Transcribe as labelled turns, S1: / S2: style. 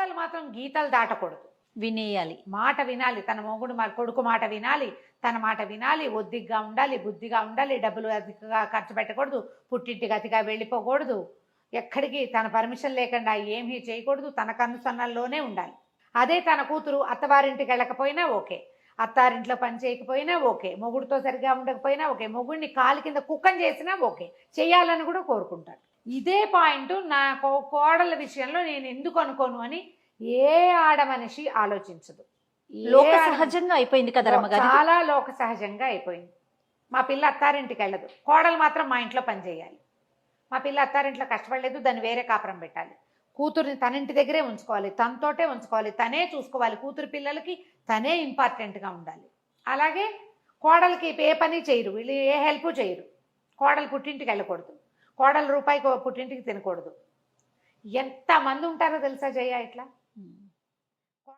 S1: కోడలు మాత్రం గీతలు దాటకూడదు.
S2: వినేయాలి.
S1: మాట వినాలి. తన మొగుడు మా కొడుకు మాట వినాలి. తన మాట వినాలి. ఒద్దిగ్గా ఉండాలి. బుద్ధిగా ఉండాలి. డబ్బులు అధికంగా ఖర్చు పెట్టకూడదు. పుట్టింటికి అతిగా వెళ్ళిపోకూడదు. ఎక్కడికి తన పర్మిషన్ లేకుండా ఏమీ చేయకూడదు. తన కనుసన్నల్లోనే ఉండాలి. అదే తన కూతురు అత్తవారింటికి వెళ్ళకపోయినా ఓకే. అత్తారింట్లో పని చేయకపోయినా ఓకే. మొగుడితో సరిగా ఉండకపోయినా ఓకే. మొగుడిని కాలు కింద కుక్కని చేసినా ఓకే. చేయాలని కూడా కోరుకుంటాడు. ఇదే పాయింట్ నా కోడల విషయంలో నేను ఎందుకు అనుకోను అని ఏ ఆడ మనిషి ఆలోచించదు
S2: లోక సహజంగా అయిపోయింది కదా
S1: చాలా లోక సహజంగా అయిపోయింది. మా పిల్ల అత్తారింటికి వెళ్ళదు. కోడలు మాత్రం మా ఇంట్లో పని చేయాలి. మా పిల్ల అత్తారింట్లో కష్టపడలేదు దాన్ని వేరే కాపురం పెట్టాలి. కూతుర్ని తన ఇంటి దగ్గరే ఉంచుకోవాలి తనతోటే ఉంచుకోవాలి. తనే చూసుకోవాలి. కూతురు పిల్లలకి తనే ఇంపార్టెంట్గా ఉండాలి. అలాగే కోడలికి ఏ పని చేయరు వీళ్ళు ఏ హెల్ప్ చేయరు. కోడలు పుట్టింటికి వెళ్ళకూడదు. కోడలు రూపాయికి పుట్టింటికి తినకూడదు. ఎంతమంది ఉంటారో తెలుసా జయ ఇట్లా?